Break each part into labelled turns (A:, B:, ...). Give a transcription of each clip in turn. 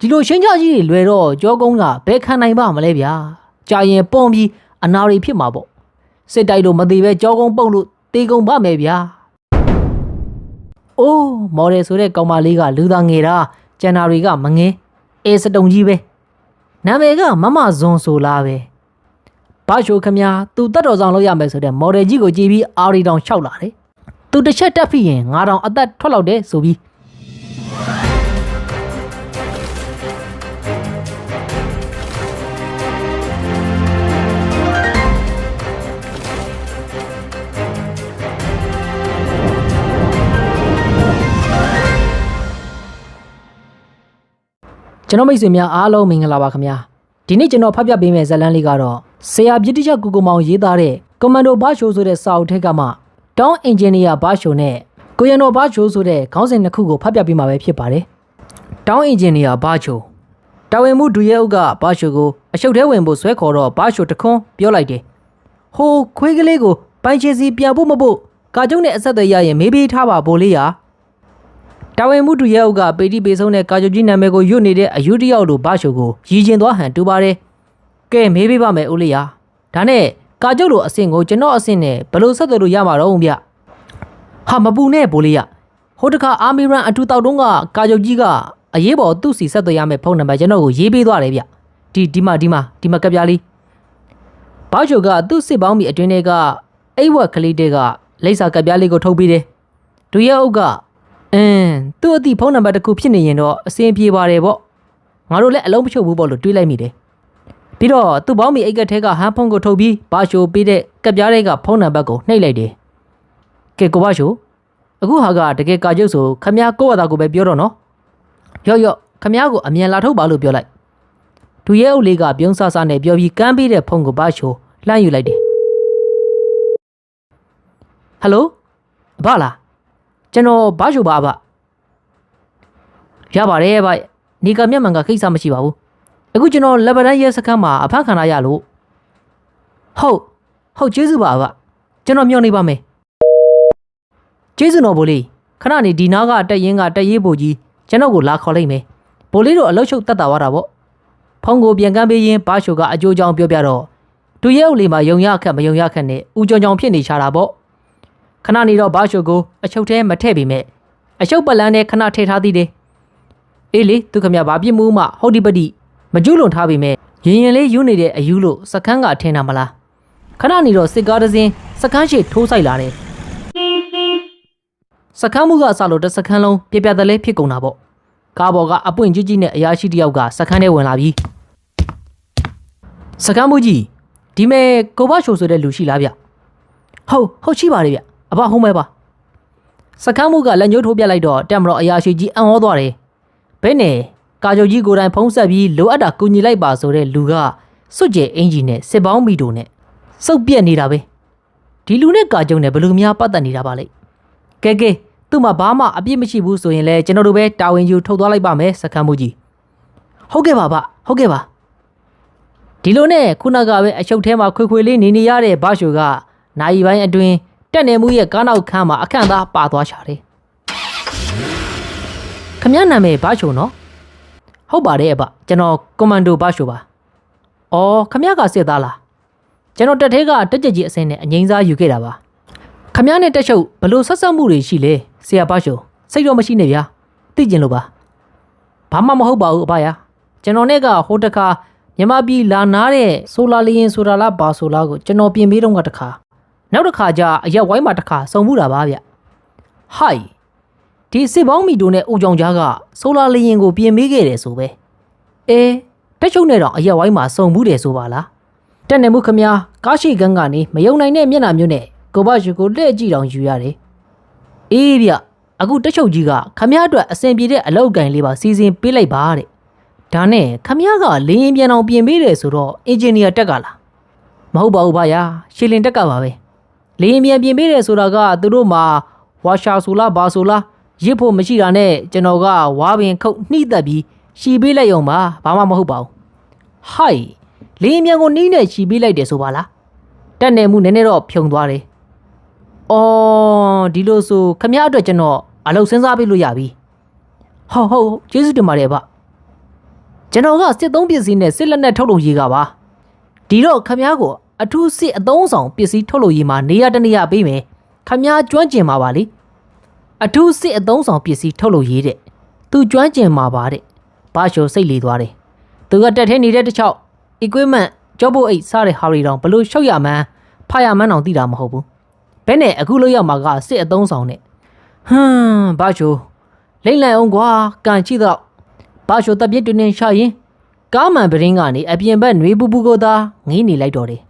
A: ဒီလိုရှင်းကြကြီးတွေလွယ်တော့ကြောကုန်းကဘယ်ခံနိုင်ပါမလဲဗျာကြာရင်ပွန်ပြီးအနာရီဖြစ်မှာပေါ့စစ်တိုက်လို့မသေးပဲကြောကုန်းပုတ်လို့တေကုန်းပါမယ်ဗျာအိုးမော်ဒယ်ဆိုတဲ့ကောင်မလေးကလူသားငယ်တာကျန်နာတွေကမငင်းအေးစတုံကြီးပဲနာမည်ကမမဇွန်ဆိုလားပဲဘာရှိုခမညာသူတက်တော်ဆောင်လုပ်ရမယ်ဆိုတဲ့မော်ဒယ်ကြီးကိုကြည့်ပြီးအာရီတောင်လျှောက်လာတယ်သူတစ်ချက်တက်ဖိရင်ငါတောင်အသက်ထွက်လောက်တယ်ဆိုပြီး ကျွန်တော်မိတ်ဆွေများအားလုံးမင်္ဂလာပါခင်ဗျာဒီနေ့ကျွန်တော်ဖတ်ပြပေးမယ့်ဇာတ်လမ်းလေးကတော့ဆရာပြစ်တိချက်ကူကူမောင်ရေးသားတဲ့ကွန်မန်ဒိုဘာရှိုးဆိုတဲ့စာအုပ်ထက်ကမှတောင်းအင်ဂျင်နီယာဘာရှိုးနဲ့ကိုရန်တော်ဘာရှိုးဆိုတဲ့ခေါင်းစဉ်နှစ်ခုကိုဖတ်ပြပေးမှာပဲဖြစ်ပါတယ်တောင်းအင်ဂျင်နီယာဘာရှိုးတာဝန်မှုဒူရဲအုပ်ကဘာရှိုးကိုအရှုပ်ထဲဝင်ဖို့ဆွဲခေါ်တော့ဘာရှိုးတခွန်းပြောလိုက်တယ်ဟိုခွေးကလေးကိုပိုင်ချေစီပြန်ဖို့မဖို့ကာကျုံနဲ့အဆက်အသွယ်ရရင်မေးပေးထားပါဘိုးလေးရာ တာဝန်မှုတူရဲအုပ်ကပေတီပေဆုံးတဲ့ကာဂျိုကြီးနာမည်ကိုရွတ်နေတဲ့အယူတယောက်လိုဘာရှိုကိုရည်ကျင်သွားဟန်တူပါတယ်။ကဲမေးပေးပါမယ်ဦးလေးယာ။ဒါနဲ့ကာကျုပ်လိုအဆင့်ကိုကျွန်တော်အဆင့်နဲ့ဘယ်လိုဆက်သွယ်လို့ရမှာတော့ဗျ။ဟာမပူနဲ့ဘိုးလေးယာ။ဟိုတခါအာမီရန်အထူတောက်တုံးကကာဂျိုကြီးကအရေးပေါ်သူ့စီဆက်သွယ်ရမယ့်ဖုန်းနံပါတ်ကျွန်တော်ကိုရေးပေးသွားတယ်ဗျ။ဒီဒီမှာဒီမှာဒီမှာကပ်ပြားလေး။ဘာရှိုကသူ့စစ်ပေါင်းမီအတွင်းထဲကအိတ်ဝက်ကလေးတွေကလိပ်စာကပ်ပြားလေးကိုထုတ်ပေးတယ်။ဒူရဲအုပ်က အင်းသူ့အသည့်ဖုန်းနံပါတ်တစ်ခုဖြစ်နေရင်တော့အဆင်ပြေပါတယ်ပေါ့ငါတို့လည်းအလုံးမချုပ်ဘူးပေါ့လို့တွေးလိုက်မိတယ်ပြီးတော့သူ့ပေါင်းမီအိတ်ကက်ထဲကဟန်ဖုန်းကိုထုတ်ပြီးဘာရှိုပေးတဲ့ကက်ပြားတွေကဖုန်းနံပါတ်ကိုနှိပ်လိုက်တယ်ကဲကိုဘာရှိုအခုဟာကတကယ်ကာကျုပ်ဆိုခမ ्या ကိုယ့်အသာကိုပဲပြောတော့နော်ရော့ရော့ခမ ्या ကိုအမြန်လာထုတ်ပါလို့ပြောလိုက်ဒူရဲအုပ်လေးကပြုံးဆဆနဲ့ပြောပြီးကမ်းပေးတဲ့ဖုန်းကိုဘာရှိုလှမ်းယူလိုက်တယ်ဟယ်လိုအဘလား ကျွန်တော်ဘာရှိုပါအဘရပါတယ်ဗျနေကမျက်မှန်ကခိစ္စမရှိပါဘူးအခုကျွန်တော်လက်ဗဒန်ရဲစခန်းမှာအဖမ်းခံရရလို့ဟုတ်ဟုတ်ကျေးဇူးပါအဘကျွန်တော်မျှော်နေပါမယ်ကျေးဇူးတော်ဘိုးလေးခဏနေဒီနားကတက်ရင်ကတက်ရေးဖို့ကြီးကျွန်တော်ကိုလာခေါ်လိုက်မယ်ဘိုးလေးတို့အလုတ်ချုပ်တတ်တာဝါတာပေါ့ဖုန်းကိုပြန်ကမ်းပေးရင်ဘာရှိုကအကျိုးကြောင့်ပြောပြတော့တူရဲအုပ်လေးမှာယုံရခက်မယုံရခက်နဲ့ဦးကြောင်ကြောင်ဖြစ်နေချတာပေါ့ ခဏနေတော့ဘာရှိုကိုအချုပ်ထဲမထည့်ပေမဲ့အချုပ်ပလန်းနဲ့ခဏထည့်ထားသေးတယ်အေးလေသူခမဘာပြစ်မှုမှဟုတ်ဒီပတိမကျူးလွန်ထားပေမဲ့ရင်ရင်လေးယူနေတဲ့အယူလို့စကန်းကထင်တာမလားခဏနေတော့စစ်ကားတစ်စင်းစကန်းရှိထိုးဆိုင်လာတယ်စကန်းမှုကအစလို့တစ်စကန်းလုံးပြပြတလဲဖြစ်ကုန်တာပေါ့ကားပေါ်ကအပွင့်ကြီးကြီးနဲ့အရာရှိတစ်ယောက်ကစကန်းထဲဝင်လာပြီးစကန်းမှုကြီးဒီမဲ့ကိုဘရှိုဆိုတဲ့လူရှိလားဗျဟုတ်ဟုတ်ရှိပါတယ်ဗျ အဘဟုံးမဲပါစကမ်းမှုကလက်ညှိုးထိုးပြလိုက်တော့တက်မတော်အရာရှိကြီးအံ့ဩသွားတယ်ဘဲနဲ့ကာကြိုကြီးကိုယ်တိုင်ဖုံးဆက်ပြီးလိုအပ်တာကူညီလိုက်ပါဆိုတဲ့လူကစွတ်ကျဲအင်ဂျင်နဲ့စစ်ပေါင်းမီတိုနဲ့စုပ်ပြက်နေတာပဲဒီလူနဲ့ကာကြုံနဲ့ဘယ်လူများပတ်သက်နေတာပါလဲကဲကဲသူ့မှာဘာမှအပြစ်မရှိဘူးဆိုရင်လည်းကျွန်တော်တို့ပဲတာဝန်ယူထုတ်သွားလိုက်ပါမယ်စကမ်းမှုကြီးဟုတ်ကဲ့ပါဗျဟုတ်ကဲ့ပါဒီလိုနဲ့ခုနကပဲအချုပ်ထဲမှာခွေခွေလေးနေနေရတဲ့ဘာရှိုကနိုင်ပိုင်းအတွင်း တက်နေမှုရဲ့ကားနောက်ခန်းမှာအခန့်သားပါသွားချတယ်ခမည်းနာမည်ဘာချိုနော်ဟုတ်ပါတယ်အဘကျွန်တော်ကွန်မန်ဒိုဘာချိုပါအော်ခမည်းကစစ်သားလားကျွန်တော်တက်သေးကတက်ကြကြီးအစင်းနဲ့အငိမ့်စားယူခဲ့တာပါခမည်းနဲ့တက်ချုပ်ဘလို့ဆက်ဆက်မှုတွေရှိလဲဆရာဘာချိုစိတ်တော့မရှိနဲ့ဗျာသိကျင်လို့ပါဘာမှမဟုတ်ပါဘူးအဘရာကျွန်တော်နဲ့ကဟိုတခါမြန်မာပြည်လာနားတဲ့ဆိုလာလီယင်ဆိုတာလားဘာဆိုလားကိုကျွန်တော်ပြင်ပေးတော့ကတခါ နောက်တစ်ခါကျအရက်ဝိုင်းမှာတစ်ခါစုံမှုတာပါဗျဟိုင်ဒီစစ်ပေါင်းမီတိုနဲ့ဦးကြောင်ကြားကဆိုလာလီယင်ကိုပြင်ပေးခဲ့တယ်ဆိုပဲအဲတက်ချုပ်နဲ့တော့အရက်ဝိုင်းမှာစုံမှုတယ်ဆိုပါလားတက်နေမှုခမများကားရှိကန်းကနေမယုံနိုင်တဲ့မျက်နှာမျိုးနဲ့ကိုဘရှူကိုလှည့်ကြည့်တောင်ယူရတယ်အေးဗျအခုတက်ချုပ်ကြီးကခမည်းအတွက်အဆင်ပြေတဲ့အလောက်ကန်လေးပါစီစဉ်ပေးလိုက်ပါတဲ့ဒါနဲ့ခမည်းကလင်းရင်ပြန်အောင်ပြင်ပေးတယ်ဆိုတော့အင်ဂျင်နီယာတက်ကလားမဟုတ်ပါဘူးဗျာရှီလင်တက်ကပါပဲ လင်းရင်ပြန်ပြင်ပေးတယ်ဆိုတာကသူတို့မှာဝါရှာဆိုလားဘာဆိုလားရစ်ဖို့မရှိတာနဲ့ကျွန်တော်ကဝါပင်ခုတ်နှိသက်ပြီးရှီပေးလိုက်ရုံပါဘာမှမဟုတ်ပါဘူးဟိုက်လင်းရင်ပြန်ကိုနှီးနဲ့ရှီပေးလိုက်တယ်ဆိုပါလားတက်နေမှုနည်းနည်းတော့ဖြုံသွားတယ်အော်ဒီလိုဆိုခမရအတွက်ကျွန်တော်အလုပ်စဉ်းစားပေးလို့ရပြီဟုတ်ဟုတ်ကျေးဇူးတင်ပါတယ်ဗျကျွန်တော်ကစစ်သုံးပစ္စည်းနဲ့စစ်လက်နက်ထုတ်လုပ်ရေးကပါဒီတော့ခမားကို အထူးစစ်အသုံးဆောင်ပစ္စည်းထုတ်လုပ်ရေးမှာနေရာတစ်နေရာပေးမယ်ခမားကျွမ်းကျင်မှာပါလေအထူးစစ်အသုံးဆောင်ပစ္စည်းထုတ်လုပ်ရေးတဲ့သူကျွမ်းကျင်မှာပါတဲ့ဘာရှိုစိတ်လီသွားတယ်သူကတက်ထဲနေတဲ့တစ်ချောက် equipment ကြောပုတ်အိတ်စားတဲ့ဟာရီတောင်ဘလို့ရှုပ်ရမှန်းဖာရမှန်းတောင်သိတာမဟုတ်ဘူးဘယ်နဲ့အခုလို့ရမှာကစစ်အသုံးဆောင်နဲ့ဟမ်ဘာရှိုလိမ့်လိုက်အောင်ကွာကန်ချိတော့ဘာရှိုတပ်ပြစ်တွင်တွင်ရှာရင်ကားမှန်ပရင်းကနေအပြင်ဘက်ຫນွေပူပူကိုသာငေးနေလိုက်တော့တယ်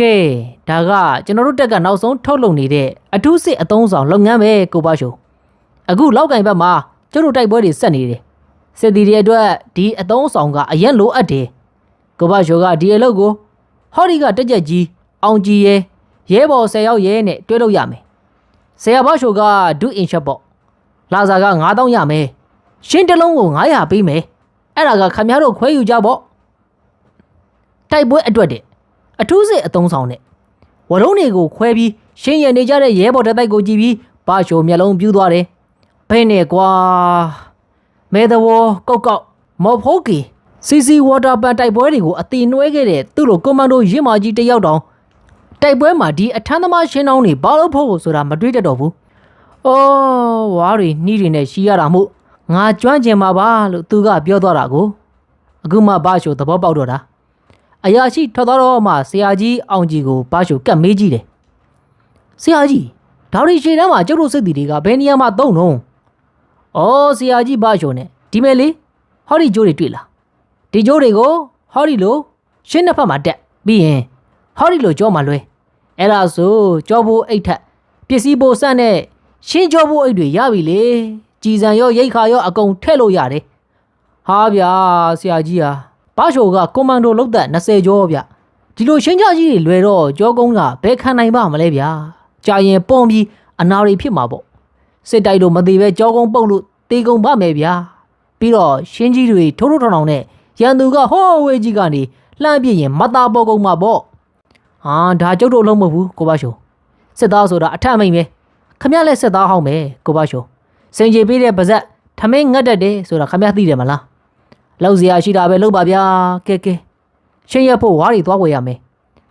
A: ကဲဒါကကျွန်တော်တို့တက်ကနောက်ဆုံးထုတ်လုပ်နေတဲ့အထူးစစ်အသုံးဆောင်လုပ်ငန်းပဲကိုပါရှိုအခုလောက်ကင်ဘက်မှာကျတို့တိုက်ပွဲတွေဆက်နေတယ်စစ်တီတွေအတွက်ဒီအသုံးဆောင်ကအရင်လိုအပ်တယ်ကိုပါရှိုကဒီအလုပ်ကိုဟော်ဒီကတက်ကြက်ကြီးအောင်ကြီးရဲရဲဘော်10ယောက်ရဲနဲ့တွဲလို့ရမယ်ဆရာဘရှိုကဒုအင်ရှက်ပေါ့လာစာက9000ရမယ်ရှင်းတစ်လုံးကို900ပေးမယ်အဲ့ဒါကခမရတို့ခွဲယူကြပေါ့တိုက်ပွဲအတွက်တဲ့ အထူးစစ်အသုံးဆောင်တဲ့ဝရုံးတွေကိုခွဲပြီးရှင်းရနေကြတဲ့ရဲဘော်တတိုက်ကိုကြည့်ပြီးဘာရှိုမျက်လုံးပြူးသွားတယ်ဘယ်နဲ့ကွာမဲသဝကောက်ကောက်မော်ဖိုးကီစီစီဝါတာပန်တိုက်ပွဲတွေကိုအတီနွဲခဲ့တဲ့သူ့လိုကွန်မန်ဒိုရင့်မာကြီးတစ်ယောက်တောင်တိုက်ပွဲမှာဒီအထမ်းသမားရှင်းတောင်းတွေဘာလို့ဖို့ဆိုတာမတွေးတတ်တော့ဘူး။အော်ဝါးတွေနှီးတွေနဲ့ရှီရတာမို့ငါကျွမ်းကျင်မှာပါလို့သူကပြောသွားတာကိုအခုမှဘာရှိုသဘောပေါက်တော့တာ အရာရှိထွက်သွားတော့မှဆရာကြီးအောင်ကြီးကိုဘာရှိုကတ်မေးကြည့်တယ်ဆရာကြီးဒါရီရှေ့တန်းမှာကျုပ်တို့စစ်တီတွေကဘယ်နေရာမှာတုံးတော့အော်ဆရာကြီးဘာရှိုနဲ့ဒီမဲ့လေဟောဒီကျိုးတွေတွေ့လားဒီကျိုးတွေကိုဟောဒီလိုရှင်းနှစ်ဖက်မှာတက်ပြီးရင်ဟောဒီလိုကြောမှာလွဲအဲ့ဒါဆိုကြောဖို့အိတ်ထက်ပစ္စည်းပိုစက်နဲ့ရှင်းကြောဖို့အိတ်တွေရပြီလေကြည်စံရောရိတ်ခါရောအကုန်ထည့်လို့ရတယ်ဟာဗျာဆရာကြီးဟာ ဘာရှိုကကွန်မန်ဒိုလောက်သက်20ကျော်ဗျဒီလိုရှင်းကြကြီးတွေလွယ်တော့ကြောကုန်းကဘယ်ခံနိုင်ပါမလဲဗျာကြာရင်ပုံပြီးအနာတွေဖြစ်မှာပေါ့စစ်တိုက်လို့မသေးပဲကြောကုန်းပုတ်လို့တေကုန်ပါမယ်ဗျာပြီးတော့ရှင်းကြီးတွေထိုးထိုးထောင်ထောင်နဲ့ရန်သူကဟိုးဝေးကြီးကနေလှမ်းပြရင်မသားပေါ်ကုန်မှာပေါ့ဟာဒါကျုပ်တို့လုံးမဟုတ်ဘူးကိုပါရှိုစစ်သားဆိုတာအထက်မိန်ပဲခမရလက်စစ်သားဟောင်းပဲကိုပါရှိုစင်ကြေပေးတဲ့ပါဇက်ထမင်းငတ်တတ်တယ်ဆိုတာခမရသိတယ်မလား လောက်စရာရှိတာပဲလောက်ပါဗျာကဲကဲရှင်းရဖို့ဝါးတွေသွားဝယ်ရမယ်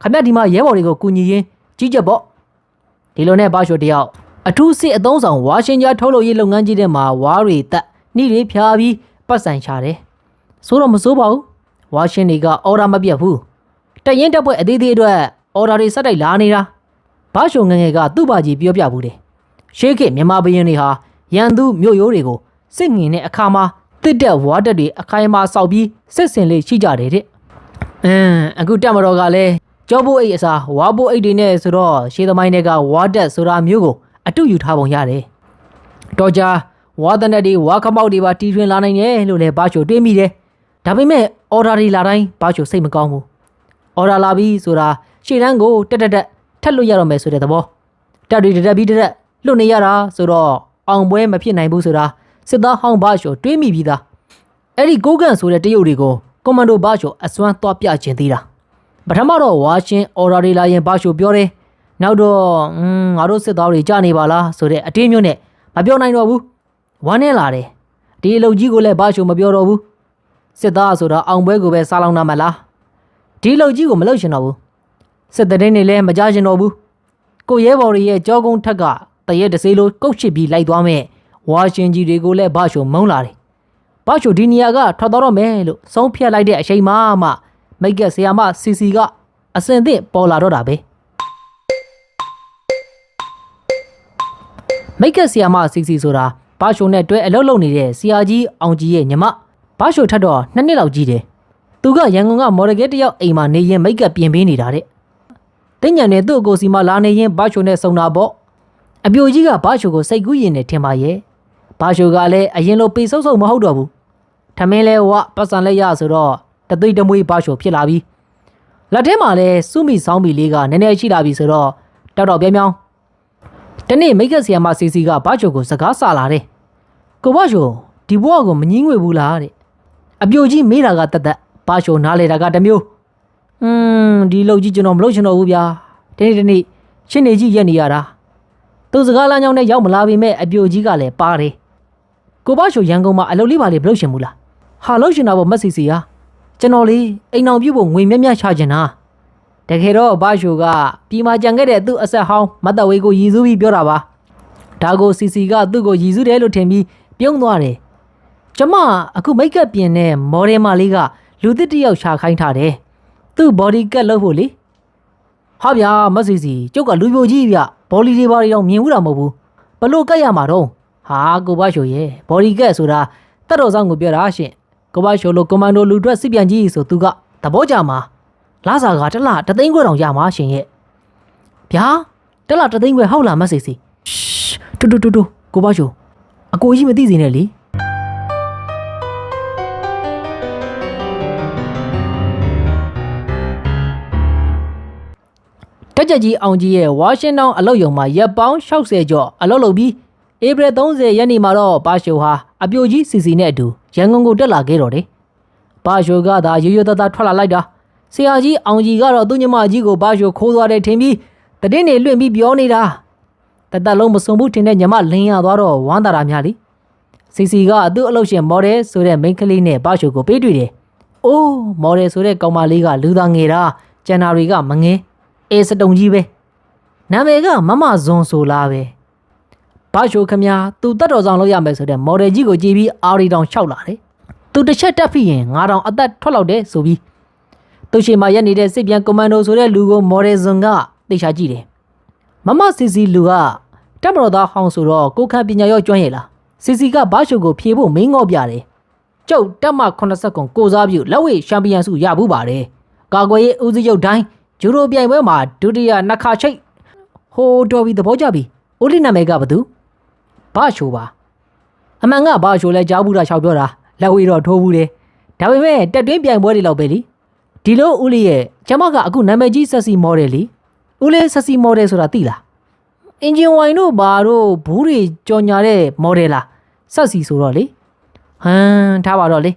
A: ခမရဒီမှာရဲဘော်တွေကိုကူညီရင်းကြီးကြပ်ပေါ့ဒီလိုနဲ့ပါရှိုတယောက်အထူးစစ်အသုံးဆောင်ဝါရှင်ဂျာထုတ်လုပ်ရေးလုပ်ငန်းကြီးတဲ့မှာဝါးတွေတက်နှိတွေဖြာပြီးပတ်ဆိုင်ချတယ်ဆိုတော့မစိုးပါဘူးဝါရှင်တွေကအော်ဒါမပြတ်ဘူးတရင်တက်ပွဲအသေးသေးအတွက်အော်ဒါတွေစက်တိုက်လာနေတာဘာရှိုငယ်ငယ်ကသူ့ဘာကြီးပြောပြဘူးတယ်ရှေးခေတ်မြန်မာဘရင်တွေဟာရန်သူမြို့ရိုးတွေကိုစစ်ငင်တဲ့အခါမှာ တစ်တက်ဝါတက်တွေအခိုင်အမာစောက်ပြီးစစ်စင်လေးရှိကြတယ်တဲ့အင်းအခုတက်မတော်ကလည်းကြောဘိုးအိတ်အစားဝါဘိုးအိတ်တွေနဲ့ဆိုတော့ရှေးသမိုင်းတွေကဝါတက်ဆိုတာမျိုးကိုအတုယူထားပုံရတယ်တော်ကြာဝါတနက်တွေဝါခမောက်တွေပါတီထွင်လာနိုင်တယ်လို့လည်းဘာချိုတွေးမိတယ်ဒါပေမဲ့အော်ဒါတွေလာတိုင်းဘာချိုစိတ်မကောင်းဘူးအော်ဒါလာပြီဆိုတာရှေ့တန်းကိုတက်တက်တက်ထက်လို့ရတော့မယ်ဆိုတဲ့သဘောတက်တွေတက်ပြီးတက်လွတ်နေရတာဆိုတော့အောင်ပွဲမဖြစ်နိုင်ဘူးဆိုတာ စစ်သားဟောင်းဘာရှိုတွေးမိပြီးသားအဲ့ဒီကိုကန်ဆိုတဲ့တရုတ်တွေကိုကွန်မန်ဒိုဘာရှိုအစွမ်းသွားပြခြင်းသေးတာပထမတော့ဝါရှင်အော်ဒါတွေလာရင်ဘာရှိုပြောတယ်နောက်တော့อืมငါတို့စစ်သားတွေကြာနေပါလားဆိုတဲ့အတင်းမျိုးနဲ့မပြောနိုင်တော့ဘူးဝမ်းနေလာတယ်ဒီအလုပ်ကြီးကိုလည်းဘာရှိုမပြောတော့ဘူးစစ်သားဆိုတော့အောင်ပွဲကိုပဲစားလောင်းနာမလားဒီအလုပ်ကြီးကိုမလုပ်ရှင်တော့ဘူးစစ်တဲ့နေလည်းမကြရှင်တော့ဘူးကိုရဲဘော်တွေရဲ့ကြောကုန်းထက်ကတရက်တစေးလိုကုတ်ချစ်ပြီးလိုက်သွားမဲ့ ဝါရှင်ကြီးတွေကိုလည်းဘာရှိုမုန်းလာတယ်ဘာရှိုဒီနေရာကထွက်တော့မယ်လို့ဆုံးဖြတ်လိုက်တဲ့အချိန်မှမှမိတ်ကက်ဆရာမစီစီကအစင်သင့်ပေါ်လာတော့တာပဲမိတ်ကက်ဆရာမစီစီဆိုတာဘာရှိုနဲ့တွဲအလုပ်လုပ်နေတဲ့ဆရာကြီးအောင်ကြီးရဲ့ညီမဘာရှိုထက်တော့နှစ်နှစ်လောက်ကြီးတယ်သူကရန်ကုန်ကမော်ဒဂဲတယောက်အိမ်မှာနေရင်မိတ်ကက်ပြင်ပေးနေတာတဲ့တင်းညံနဲ့သူ့အကိုစီမလာနေရင်ဘာရှိုနဲ့ဆုံတာပေါ့အပြိုကြီးကဘာရှိုကိုစိတ်ကူးရင်နဲ့ထင်ပါရဲ့ ဘာရှိုကလည်းအရင်လိုပေဆုပ်ဆုပ်မဟုတ်တော့ဘူးထမင်းလဲဝပတ်စံလဲရဆိုတော့တသိတမွေးဘာရှိုဖြစ်လာပြီလက်ထဲမှာလဲစုမိဆောင်းမိလေးကနည်းနည်းရှိလာပြီဆိုတော့တောက်တော့ပြောင်းပြောင်းတနေ့မိတ်ကက်ဆီယာမစီစီကဘာချိုကိုစကားဆလာတယ်ကိုဘာချိုဒီဘဝကိုမငင်းငွေဘူးလားတဲ့အပြိုကြီးမေးတာကတသက်ဘာချိုနားလေတာကတစ်မျိုးอืมဒီလောက်ကြီးကျွန်တော်မလုပ်ချင်တော့ဘူးဗျာဒီနေ့ဒီနေ့ရှင်းနေကြီးရက်နေရတာသူစကားလမ်းကြောင်းနဲ့ရောက်မလာပေမဲ့အပြိုကြီးကလည်းပါတယ် ကိုဘရှိုရန်ကုန်မှာအလုပ်လေးပါလေမလုပ်ရှင်ဘူးလားဟာလုပ်ရှင်တာပေါ့မက်ဆီစီဟာကျွန်တော်လေးအိမ်အောင်ပြုတ်ဖို့ငွေမြတ်မြတ်ချချင်တာတကယ်တော့ဘရှိုကပြီးမှကြံခဲ့တဲ့သူ့အဆက်ဟောင်းမတ်တဝေးကိုရည်စူးပြီးပြောတာပါဒါကိုစီစီကသူ့ကိုရည်စူးတယ်လို့ထင်ပြီးပြုံးသွားတယ်ကျမအခုမိတ်ကပ်ပြင်တဲ့မော်ဒယ်မလေးကလူသစ်တစ်ယောက်ရှာခိုင်းထားတယ်သူ့ body cut လုပ်ဖို့လေဟာဗျာမက်ဆီစီကျုပ်ကလူပြိုကြီးဗျဘောလီတွေဘာတွေတော့မြင်ဘူးတာမဟုတ်ဘူးဘလို့ကတ်ရမှာတော့ ဟာကိုဘရှိုရဲ့ body cut ဆိုတာတတ်တော်ဆောင်ကိုပြောတာရှင်ကိုဘရှိုလိုကွန်မန်ဒိုလူထွက်စစ်ပြန်ကြီးဆိုသူကသဘောကြမှာလာစာကတစ်လတသိန်းခွဲတောင်ရမှာရှင်ရဲ့ဗျာတစ်လတသိန်းခွဲဟုတ်လားမက်ဆီစီရှ်တူတူတူတူကိုဘရှိုအကိုကြီးမသိစေနဲ့လေတက်ကြကြီးအောင်ကြီးရဲ့ဝါရှင်တန်အလုပ်ရုံမှာရက်ပေါင်း60ကျော်အလုပ်လုပ်ပြီး ဧပြီ30ရက်နေ့မှာတော့ဘာရှိုဟာအပြိုကြီးစီစီနဲ့အတူရန်ကုန်ကိုတက်လာခဲ့တော့တယ်။ဘာရှိုကသာရိုးရိုးသားသားထွက်လာလိုက်တာ။ဆရာကြီးအောင်ကြီးကတော့သူ့ညီမကြီးကိုဘာရှိုခိုးသွားတယ်ထင်ပြီးတည်င်းနေလွင့်ပြီးပြောနေတာ။တသက်လုံးမစုံဘူးထင်တဲ့ညီမလင်းရသွားတော့ဝမ်းသာတာများလी။စီစီကသူ့အလုပ်ရှင်မော်ဒယ်ဆိုတဲ့မိန်းကလေးနဲ့ဘာရှိုကိုပေးတွေ့တယ်။အိုးမော်ဒယ်ဆိုတဲ့ကောင်မလေးကလူသားငယ်တာကျန်တာတွေကမငယ်။အေးစတုံကြီးပဲနာမည်ကမမဇွန်ဆိုလားပဲ ဘာရှိုခမညာသူတက်တော်ဆောင်လုပ်ရမယ်ဆိုတဲ့မော်ဒယ်ကြီးကိုကြည့်ပြီးအာရီတောင်လျှောက်လာတယ်သူတစ်ချက်တက်ဖိရင်ငါတောင်အသက်ထွက်လောက်တယ်ဆိုပြီးသူရှိမှရက်နေတဲ့စစ်ပြန်ကွန်မန်ဒိုဆိုတဲ့လူကိုမော်ဒယ်ဇွန်ကသိချာကြည့်တယ်မမစီစီလူကတက်မတော်သားဟောင်းဆိုတော့ကိုခန့်ပညာရောကျွမ်းရလားစီစီကဘာရှိုကိုဖြေဖို့မင်းငေါ့ပြတယ်ကျုပ်တက်မ80ကွန်ကိုစားပြုလက်ဝဲချန်ပီယံဆုရဘူးပါတယ်ကာကွယ်ရေးဦးစီးချုပ်တိုင်းဂျူရိုပြိုင်ပွဲမှာဒုတိယနှစ်ခါချိတ်ဟိုတော်ပြီသဘောကျပြီဦးလေးနာမည်ကဘသူ ဘာရှိုးပါအမှန်ကဘာရှိုးလဲကြားဘူးတာချောက်ပြောတာလက်ဝေးတော့ထိုးဘူးတယ်ဒါပေမဲ့တက်တွင်းပြိုင်ပွဲတွေလောက်ပဲလीဒီလိုဦးလေးရဲ့ကျမကအခုနာမည်ကြီးဆက်စီမော်ဒယ်လीဦးလေးဆက်စီမော်ဒယ်ဆိုတာသိလားအင်ဂျင်ဝိုင်တို့ဘာတို့ဘူးတွေကြော်ညာတဲ့မော်ဒယ်လားဆက်စီဆိုတော့လေဟမ်ထားပါတော့လေ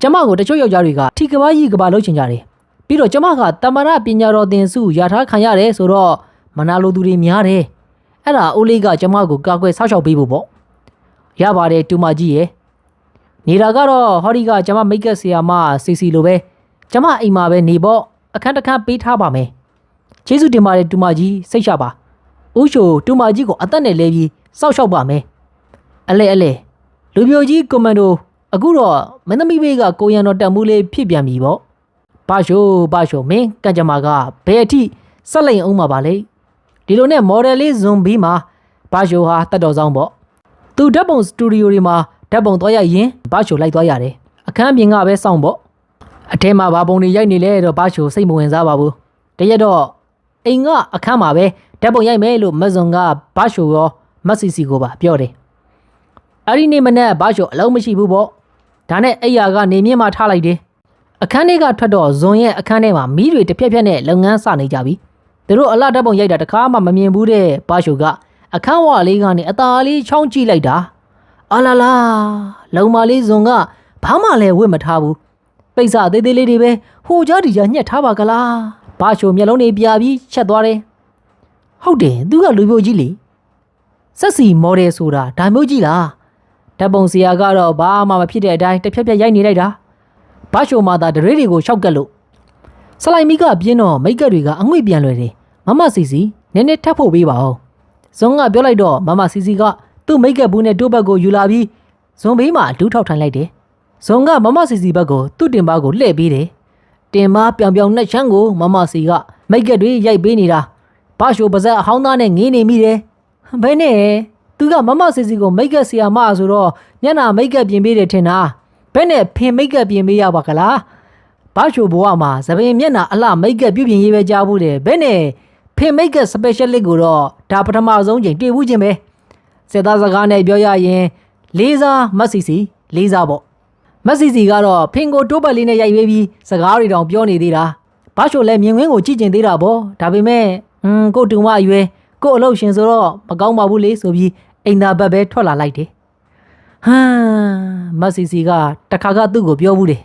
A: ကျမကိုတချို့ယောက်ျားတွေကထီကဘာကြီးကဘာလုပ်ချင်ကြတယ်ပြီးတော့ကျမကတမရပညာတော်သင်စုရထားခံရတယ်ဆိုတော့မနာလိုသူတွေများတယ် အဲ့ဒါအိုးလေးကကျမကိုကာကွယ်ဆောက်ရှောက်ပေးဖို့ပေါ့ရပါတယ်တူမကြီးရယ်နေတာကတော့ဟောဒီကကျမမိတ်ကက်ဆရာမစီစီလိုပဲကျမအိမ်မှာပဲနေပေါ့အခန်းတစ်ခန်းပေးထားပါမယ်ကျေးဇူးတင်ပါတယ်တူမကြီးစိတ်ချပါဦးရှိုတူမကြီးကိုအသက်နဲ့လဲပြီးစောက်ရှောက်ပါမယ်အလဲအလဲလူပြိုကြီးကွန်မန်ဒိုအခုတော့မင်းသမီးဘေးကကိုရန်တော်တက်မှုလေးဖြစ်ပြန်ပြီပေါ့ဘာရှိုးဘာရှိုးမင်းကံကြမ္မာကဘယ်အထိဆက်လိန်အောင်မှာပါလေ ဒီလိုနဲ့မော်ဒယ်လေးဇွန်ဘီမှာဘာရှိုးဟာတက်တော်ဆောင်ပေါ့သူဓာတ်ပုံစတူဒီယိုတွေမှာဓာတ်ပုံသွားရရင်ဘာရှိုးလိုက်သွားရတယ်အခန်းပြင်ကပဲစောင့်ပေါ့အထဲမှာဘာပုံတွေရိုက်နေလဲတော့ဘာရှိုးစိတ်မဝင်စားပါဘူးတရက်တော့အိမ်ကအခန်းမှာပဲဓာတ်ပုံရိုက်မယ်လို့မဇွန်ကဘာရှိုးရောမက်ဆီစီကိုပါပြောတယ်အဲ့ဒီနေ့မနေ့ဘာရှိုးအလုံးမရှိဘူးပေါ့ဒါနဲ့အိယာကနေမြင့်မှထားလိုက်တယ်အခန်းထဲကထွက်တော့ဇွန်ရဲ့အခန်းထဲမှာမီးတွေတစ်ဖြက်ဖြက်နဲ့လုပ်ငန်းစနေကြပြီ သူတို့အလှဓာတ်ပုံရိုက်တာတခါမှမမြင်ဘူးတဲ့ဘာရှုကအခန်းဝလေးကနေအသာလေးချောင်းကြည့်လိုက်တာအလာလာလုံမလေးဇွန်ကဘာမှလည်းဝတ်မထားဘူးပိတ်စသေးသေးလေးတွေပဲဟိုကြားဒီကြားညှက်ထားပါကလားဘာရှုမျက်လုံးတွေပြပြီးချက်သွားတယ်ဟုတ်တယ်သူကလူပြိုကြီးလေဆက်စီမော်ဒယ်ဆိုတာဒါမျိုးကြီးလားဓာတ်ပုံဆရာကတော့ဘာမှမဖြစ်တဲ့အတိုင်းတစ်ဖြက်ဖြက်ရိုက်နေလိုက်တာဘာရှိုမာသာဒရေးတွေကိုရှောက်ကက်လို့ဆလိုက်မီကပြင်းတော့မိတ်ကက်တွေကအငွေ့ပြန်လွယ်တယ် မမစီစီနည်းနည်းထပ်ဖို့ပေးပါဦးဇွန်ကပြောလိုက်တော့မမစီစီကသူ့မိတ်ကက်ဘူးနဲ့တိုးဘက်ကိုယူလာပြီးဇွန်ဘေးမှာဒူးထောက်ထိုင်လိုက်တယ်ဇွန်ကမမစီစီဘက်ကိုသူ့တင်ပါကိုလှည့်ပေးတယ်တင်ပါပြောင်ပြောင်နဲ့ချမ်းကိုမမစီကမိတ်ကက်တွေရိုက်ပေးနေတာဘာရှိုပါဇက်အဟောင်းသားနဲ့ငေးနေမိတယ်ဘယ်နဲ့သူကမမစီစီကိုမိတ်ကက်ဆီယာမဆိုတော့မျက်နှာမိတ်ကက်ပြင်ပေးတယ်ထင်တာဘယ်နဲ့ဖင်မိတ်ကပ်ပြင်ပေးရပါကလားဘာချိုဘွားမှာသပင်မျက်နှာအလှမိတ်ကပ်ပြုပြင်ရေးပဲကြားဘူးတယ်ဘယ်နဲ့ ဖင်မိတ်ကပ် specialist ကိုတော့ဒါပထမဆုံးချိန်တွေ့ဘူးခြင်းပဲစစ်သားစကားနဲ့ပြောရရင် လေးစားမက်ဆီစီလေးစားပေါ့မက်ဆီစီကတော့ဖင်ကိုတိုးပတ်လေးနဲ့ရိုက်ပေးပြီးစကားတွေတောင်ပြောနေသေးတာဘာချိုလည်းမြင်ကွင်းကိုကြည့်ကျင်သေးတာပေါ့ဒါပေမဲ့ဟွန်းကိုတူမအရွယ်ကိုအလုပ်ရှင်ဆိုတော့မကောင်းပါဘူးလေဆိုပြီးအိမ်သာဘက်ပဲထွက်လာလိုက်တယ်ဟမ်မက်ဆီစီကတခါကသူ့ကိုပြောဘူးတယ်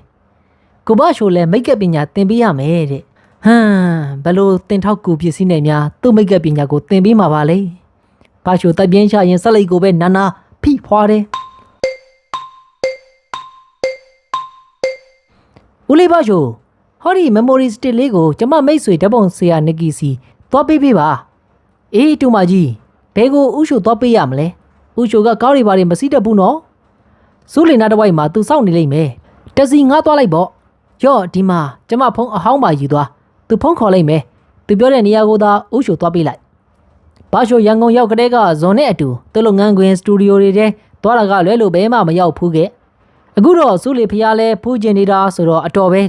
A: ကိုဘရှိုလည်းမိတ်ကပ်ပညာသင်ပေးရမယ်တဲ့ ဟမ်ဘလို့တင်ထောက်ကူပစ္စည်းနဲ့များသူ့မိတ်ကပညာကိုသင်ပေးမှာပါလေ။ဘာချိုတက်ပြင်းချရင်ဆက်လိုက်ကိုပဲနာနာဖိဖွာတယ်။ဦးလေးဘာချိုဟောဒီ memory stick လေးကိုကျမမိတ်ဆွေဓာတ်ပုံဆရာနကီစီသွားပေးပေးပါ။အေးတူမကြီးဘဲကိုဥရှိုသွားပေးရမလဲ။ဥရှိုကကောင်းတွေပါတယ်မစီးတတ်ဘူးနော်။ဇူးလင်နာတစ်ဝိုက်မှာသူစောင့်နေလိမ့်မယ်။တက်စီငါသွားလိုက်ပေါ့။ကြော့ဒီမှာကျမဖုန်းအဟောင်းပါယူသွား သူဖုန်းခေါ်လိုက်မယ်သူပြောတဲ့နေရာကိုသာဥရှိုသွားပေးလိုက်ဘာရှိုရန်ကုန်ရောက်ကလေးကဇွန်နဲ့အတူသူ့လုပ်ငန်းခွင်စတူဒီယိုတွေထဲသွားတာကလွဲလို့ဘဲမှမရောက်ဘူးခဲ့အခုတော့စူးလီဖျားလဲဖူးကျင်နေတာဆိုတော့အတော်ပဲ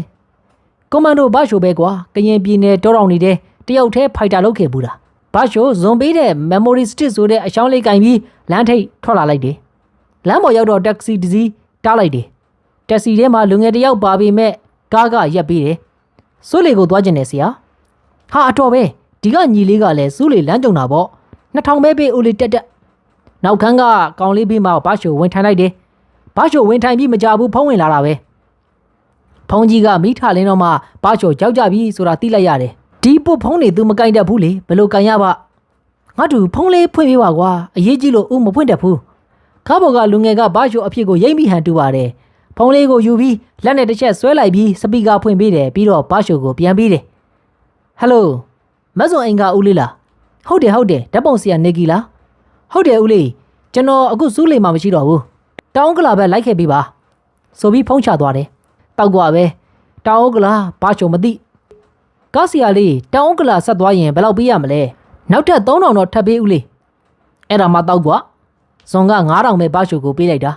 A: ကွန်မန်ဒိုဘာရှိုပဲကွာကရင်ပြည်နယ်တောတောင်နေတဲ့တယောက်တည်းဖိုက်တာလုပ်ခဲ့ဘူးလားဘာရှိုဇွန်ပေးတဲ့ memory stick ဆိုတဲ့အချောင်းလေးကင်ပြီးလမ်းထိပ်ထွက်လာလိုက်တယ်လမ်းပေါ်ရောက်တော့တက္ကစီတစ်စီးတားလိုက်တယ်တက်စီထဲမှာလူငယ်တယောက်ပါပေမဲ့ကားကရက်ပြီးတယ် စိုးလေကိုသွားကျင်တယ်ဆရာဟာအတော်ပဲဒီကညီလေးကလည်းစိုးလေလမ်းကြုံတာပေါ့2000ပဲပေးဦးလေးတက်တက်နောက်ခန်းကကောင်လေးပြီးမှဘာရှိုဝင်ထိုင်လိုက်တယ်ဘာရှိုဝင်ထိုင်ပြီးမကြဘူးဖုံးဝင်လာတာပဲဖုန်းကြီးကမိထလင်းတော့မှဘာချိုကြောက်ကြပြီဆိုတာသိလိုက်ရတယ်ဒီပုတ်ဖုန်းနေ तू မကင်တတ်ဘူးလေဘယ်လိုကင်ရပါငါတို့ဖုန်းလေးဖွင့်ပေးပါကွာအရေးကြီးလို့ဦးမဖွင့်တတ်ဘူးခါဘော်ကလူငယ်ကဘာချိုအဖြစ်ကိုရိမ့်မိဟန်တူပါတယ် ဖုန်းလေးကိုယူပြီးလက်နဲ့တစ်ချက်ဆွဲလိုက်ပြီးစပီကာဖွင့်ပေးတယ်ပြီးတော့ဘာချိုကိုပြန်ပေးတယ်ဟယ်လိုမတ်စုံအင်္ဂါဦးလေးလားဟုတ်တယ်ဟုတ်တယ်ဓာတ်ပုံဆရာနေကီလားဟုတ်တယ်ဦးလေးကျွန်တော်အခုစူးလေမှမရှိတော့ဘူးတောင်းကလာပဲလိုက်ခဲ့ပေးပါဆိုပြီးဖုန်းချသွားတယ်တောက်ကွာပဲတောင်ဥက္ကလာဘာချုံမသိကားစီယာလေးတောင်ဥက္ကလာဆက်သွားရင်ဘယ်လောက်ပေးရမလဲနောက်ထပ်3000တော့ထပ်ပေးဦးလေအဲ့ဒါမှတောက်ကွာဇွန်က9000ပဲဘာချုံကိုပေးလိုက်တာ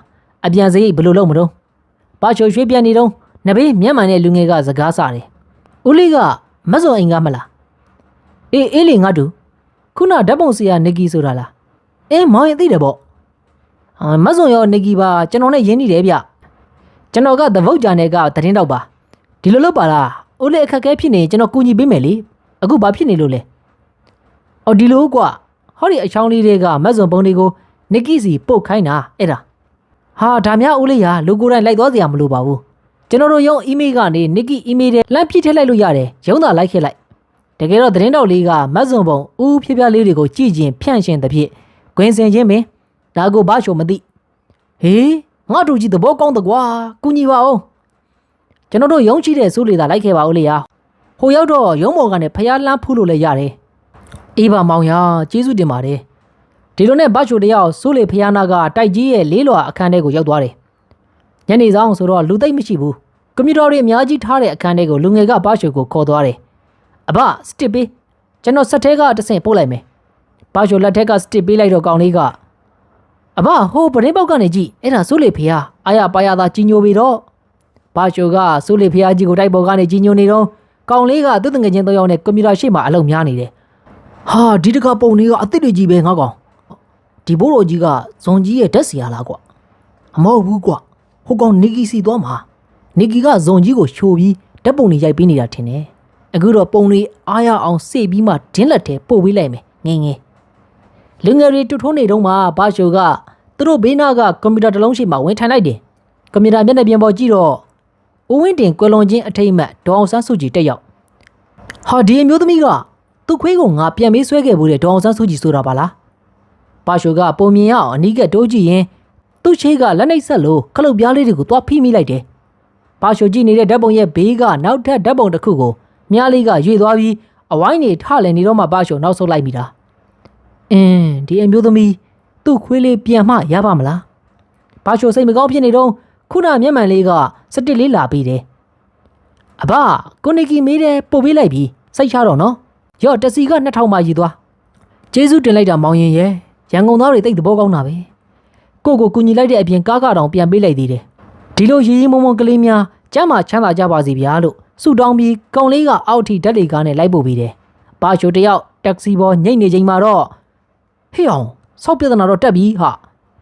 A: အပြန်စရိတ်ဘယ်လိုလုပ်မလို့ ဘာချုံရွှေ့ပြန်နေတော့နဘေးမျက်မှန်တဲ့လူငယ်ကစကားစားတယ်ဦးလေးကမတ်စုံအိမ်ကမလားအေးအေးလေငါတို့ခုနဓာတ်ပုံစီယာနေကီဆိုတာလားအေးမောင်ရင်သိတယ်ပေါ့ဟာမတ်စုံရောနေကီပါကျွန်တော်နဲ့ရင်းနေတယ်ဗျကျွန်တော်ကသဗုတ်ကြံတဲ့ကသတင်းတော့ပါဒီလိုလုပ်ပါလားဦးလေးအခက်အခဲဖြစ်နေရင်ကျွန်တော်ကူညီပေးမယ်လေအခုဘာဖြစ်နေလို့လဲအော်ဒီလိုကွာဟောဒီအချောင်းလေးတွေကမက်ဇွန်ပုံတွေကိုနစ်ကီစီပုတ်ခိုင်းတာအဲ့ဒါ ဟာဒါများဦးလေးရာလူကိုယ်တိုင်လိုက်သွားစရာမလိုပါဘူးကျွန်တော်တို့ရုံးအီးမေးလ်ကနေနစ်ကီအီးမေးလ်ထဲလမ်းပြစ်ထည့်လိုက်လို့ရတယ်ရုံးသာလိုက်ခဲ့လိုက်တကယ်တော့သတင်းတော့လေးကမက်ဇွန်ပုံဦးဖြည်းဖြည်းလေးတွေကိုကြည့်ချင်းဖြန့်ရှင်သဖြင့်ဂွင်စင်ချင်းပင်ဒါကိုဘာချိုမသိဟေးငါတို့ကြီးသဘောကောင်းတကွာကုညီပါအောင်ကျွန်တော်တို့ရုံးချိတဲ့စိုးလေသာလိုက်ခဲ့ပါဦးလေယာဟိုရောက်တော့ရုံးမော်ကနေဖျားလန်းဖူးလို့လည်းရတယ်အေးပါမောင်ရကျေးဇူးတင်ပါတယ် ဒီလိုနဲ့ဘတ်ချိုတယောက်စိုးလေဖျားနာကတိုက်ကြီးရဲ့လေးလွာအခန်းထဲကိုရောက်သွားတယ်ညနေဆောင်ဆိုတော့လူသိမ့်မရှိဘူးကွန်ပျူတာတွေအများကြီးထားတဲ့အခန်းထဲကိုလူငယ်ကဘတ်ချိုကိုခေါ်သွားတယ်အဘစတစ်ပေးကျွန်တော်ဆက်ထဲကတစ်ဆင့်ပို့လိုက်မယ်ဘတ်ချိုလက်ထက်ကစတစ်ပေးလိုက်တော့ကောင်လေးကအဘဟိုပရင်းပေါက်ကနေကြည့်အဲ့ဒါစိုးလေဖျားအာရပါရသာကြီးညိုပြီတော့ဘာချိုကစိုးလေဖျားကြီးကိုတိုက်ပေါ်ကနေကြီးညိုနေတော့ကောင်လေးကသူ့တငယ်ချင်းသုံးယောက်နဲ့ကွန်ပျူတာရှေ့မှာအလုပ်များနေတယ်ဟာဒီတကပုံလေးကအစ်စ်တွေကြီးပဲငါကောင် ဒီဘိုးတော်ကြီးကဇွန်ကြီးရဲ့ဓာတ်စီရလားကွာအမဟုတ်ဘူးကွာဟိုကောင်နီကီစီသွားမှာနီကီကဇွန်ကြီးကိုရှိုးပြီးဓာတ်ပုံတွေရိုက်ပေးနေတာထင်တယ်အခုတော့ပုံတွေအားရအောင်စေပြီးမှဒင်းလက်ထဲပို့ပေးလိုက်မယ်ငင်းငင်းလူငယ်တွေတူထုံးနေတော့မှဘာရှိုကသူတို့ဘေးနားကကွန်ပျူတာတစ်လုံးရှိမှဝင်ထိုင်လိုက်တယ်။ကွန်ပျူတာမျက်နှာပြင်ပေါ်ကြည့်တော့ဦးဝင်းတင်ကွယ်လွန်ခြင်းအထိတ်အမှတ်ဒေါအောင်ဆန်းစုကြည်တက်ရောက်။ဟာဒီအမျိုးသမီးကသူ့ခွေးကိုငါပြန်မေးဆွဲခဲ့ဘူးတဲ့ဒေါအောင်ဆန်းစုကြည်ဆိုတာပါလား။ ဘာရှိုကပုံမြင်ရအောင်အနီးကတိုးကြည့်ရင်သူ့ချေးကလက်နှိပ်ဆက်လို့ခလုတ်ပြားလေးတွေကိုသွားဖိမိလိုက်တယ်။ဘာရှိုကြည့်နေတဲ့ဓာတ်ပုံရဲ့ဘေးကနောက်ထပ်ဓာတ်ပုံတစ်ခုကိုမြားလေးကရွေသွားပြီးအဝိုင်းနေထလည်းနေတော့မှဘာရှိုနောက်ဆုတ်လိုက်မိတာ။အင်းဒီအမျိုးသမီးသူ့ခွေးလေးပြန်မှရပါမလားဘာချိုစိတ်မကောင်းဖြစ်နေတော့ခုနမျက်မှန်လေးကစတစ်လေးလာပြီးတယ်အဘကိုနေကီမေးတယ်ပို့ပေးလိုက်ပြီစိတ်ချတော့နော်ရော့တစီက2000မှယူသွားကျေးဇူးတင်လိုက်တာမောင်ရင်ရဲ့ ရန်ကုန်သားတွေတိတ်သဘောကောင်းတာပဲကိုကိုကူညီလိုက်တဲ့အပြင်ကားကတောင်ပြန်ပေးလိုက်သေးတယ်ဒီလိုရီရီမုံမုံကလေးများကျမ်းမာချမ်းသာကြပါစေဗျာလို့ဆုတောင်းပြီးကောင်လေးကအောက်ထီဓာတ်လေကားနဲ့လိုက်ပို့ပေးတယ်ဘာချိုတယောက်တက္ကစီပေါ်ညိတ်နေချိန်မှာတော့ဟေ့အောင်ဆောက်ပြဿနာတော့တက်ပြီဟာ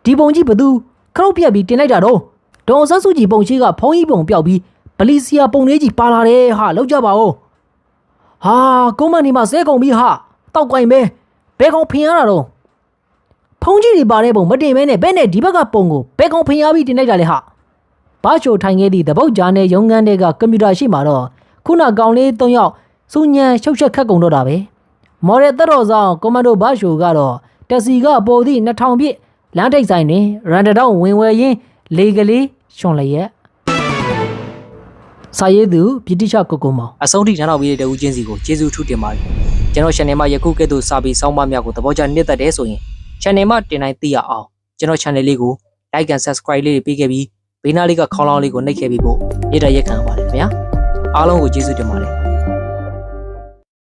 A: ဒီပုံကြီးဘသူခရုတ်ပြက်ပြီးတင်လိုက်တာတော့ဒေါန်ဆန်းစုကြည်ပုံရှိကဖုံးကြီးပုံပျောက်ပြီးဗလီစီယာပုံလေးကြီးပါလာတယ်ဟာလောက်ကြပါဦးဟာကုန်းမနေမှာဇဲကုန်ပြီဟာတောက်ကင်ပဲဘဲကောင်ဖင်ရတာတော့ ဖုံးကြီးတွေပါတဲ့ပုံမတင်မဲနဲ့ဘဲနဲ့ဒီဘက်ကပုံကိုဘဲကောင်ဖင်ရပြီးတင်လိုက်တာလေဟာဘာချိုထိုင်ခဲ့သည့်သပုတ်ကြားနဲ့ရုံငန်းတွေကကွန်ပျူတာရှိမှာတော့ခုနကောင်လေး၃ယောက်စူညံရှုပ်ချက်ခတ်ကုန်တော့တာပဲမော်ရယ်တက်တော်ဆောင်ကွန်မန်ဒိုဘာရှိုကတော့တက်စီကပေါ်သည့်2000ပြည့်လမ်းထိပ်ဆိုင်တွင်ရန်တတောင်းဝင်ဝယ်ရင်းလေကလေးရှင်လျက်စာရေးသူဗြိတိရှကိုကိုမောင်
B: အဆုံးထိနားထောင်ပြီးတဲ့တဦးချင်းစီကိုကျေးဇူးထူးတင်ပါတယ်ကျွန်တော် channel မှာယခုကဲ့သို့စာပေစောင်းပါများကိုသဘောကျနှစ်သက်တယ်ဆိုရင် channel မှာတင်တိုင်းသိရအောင်ကျွန်တော် channel လေးကို like and subscribe လေးတွေပေးခဲ့ပြီးဘေးနားလေးကခေါင်းလောင်းလေးကိုနှိပ်ခဲ့ပြီးဖို့နေ့တရက်ခံပါတယ်ခင်ဗျာအားလုံးကိုကျေးဇူးတင်ပါတယ်